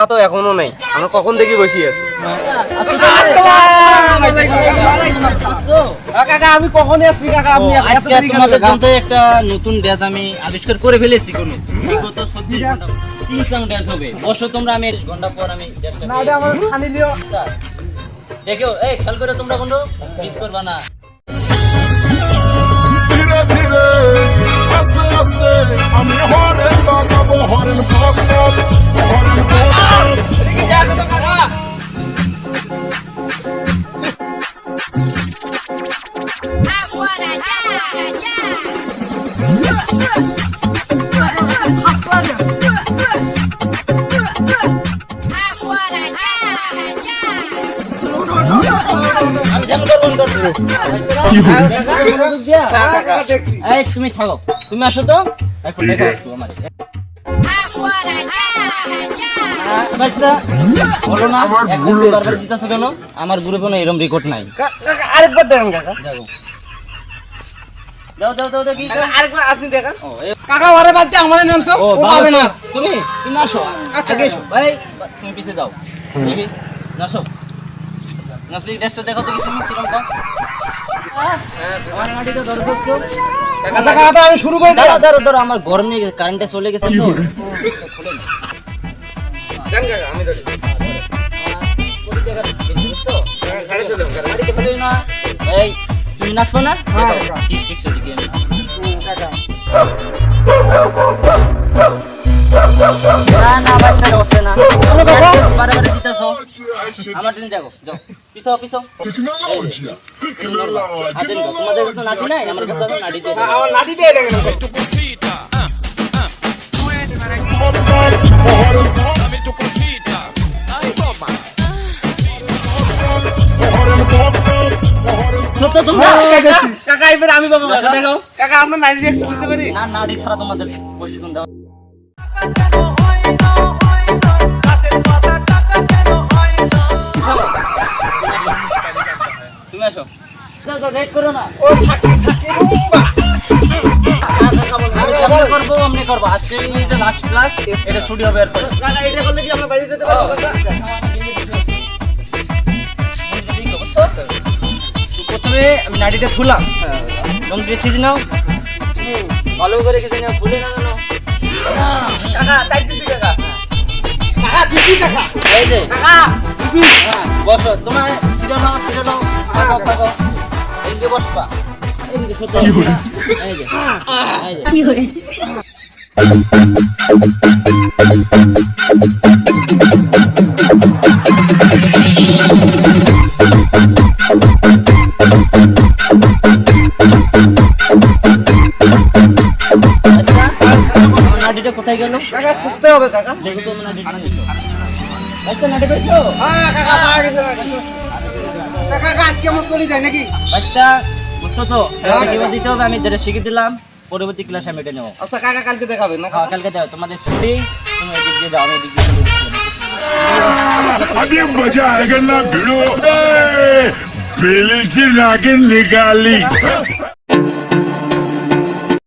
তা তো এখনও নেই। আমরা কখন থেকে বসে আছি? আমি কখন আসছি কাকা? আপনি আজকে তোমাদের জন্য একটা নতুন ড্যাস আমি আবিষ্কার করে ফেলেছি কোন। বিগত চব্বিশ ঘণ্টা চিংসাং ড্যাস হবে। বসো তোমরা আমি এক ঘণ্টা পর আমি ড্যাসটা দেখো এই খেয়াল করে তোমরা বন্ধু মিস করবা না। ধীরে ধীরে আস্তে আস্তে আমি বাজাবো। তুমি থাকো তুমি আসো তো একটু দেখো আমার আমার গ্রুপে কোনো এরকম রেকর্ড নাই আরেকবার দেখান কাকা যাও যাও যাও যাও আরেকবার আপনি দেখান কাকা ওরে বাদ দিয়ে আমাদের নাম তো ও ও পাবে না তুমি তুমি আসো আচ্ছা, এসো ভাই তুমি পিছে যাও দেখি আসো নাসলি টেস্টটা দেখো তো কি তুমি কীরকম আমার ধরো। কাকা কাকা আমি শুরু করে দাঁড়াও আমার গরমে কারেন্টে চলে গেছে তো খুলে না। দেন কাকা আমি ধরি কোটি টাকার বেশি তো দেন কাকা গাড়িতে ফেলোই না। এই, তুমি নাচবো না হ্যাঁ, আমি। আমার দিন দেখো যাও পিছো নিও। তোমাদের নাটি নাই আমার কাছে নাটি দিয়ে। আমার নাটি দিয়ে সত্য তোমরা কাকা এবার আমি বাবা আচ্ছা, দেখো। কাকা আপনার নাটি একটু বুঝতে পারি? না নাড়ি ছাড়া তোমাদের প্রশিক্ষণ দাও। তুমি আসো। যাও যাও করো না। ও সাকি সাকি রুম্বা করব আমি করব। আজকে এটা লাস্ট ক্লাস এটা ছুটি হবে এরপরে এটা করলে কি আমরা বাড়ি যেতে পারব প্রথমে আমি নাড়িটা খুললাম লঙ্গি ঠিক নাও। ভালো করে কিছু নাও না না কাকা তাই দিছি কাকা? কাকা দিছি কাকা? এই যে। কাকা হ্যাঁ, বসো। তোমার ছিল না ছিল না থাকো থাকো। এই যে বসবা। এই যে আমার নাড়িটা কোথায় গেল কাকা খুঁজতে হবে কাকা দেখো তো আমার নাড়িটা আচ্ছা নাড়ি পেয়েছো হ্যাঁ কাকা পাওয়া গেছে কাকা কাকা আজকে আমার চলে যায় নাকি বাচ্চা বুঝছো তো এটা কিভাবে দিতে হবে আমি যেটা শিখে দিলাম পরবর্তী ক্লাসে আমি এটা নেবো আচ্ছা কাকা কালকে দেখাবেন না হ্যাঁ, কাকা কালকে যাও তোমাদের ছুটি তুমি এদিক দিয়ে যাও আমি এদিক দিয়ে চলে যাচ্ছি। अभी मजा आएगा ना भिड़ो बेली से नागिन निकाली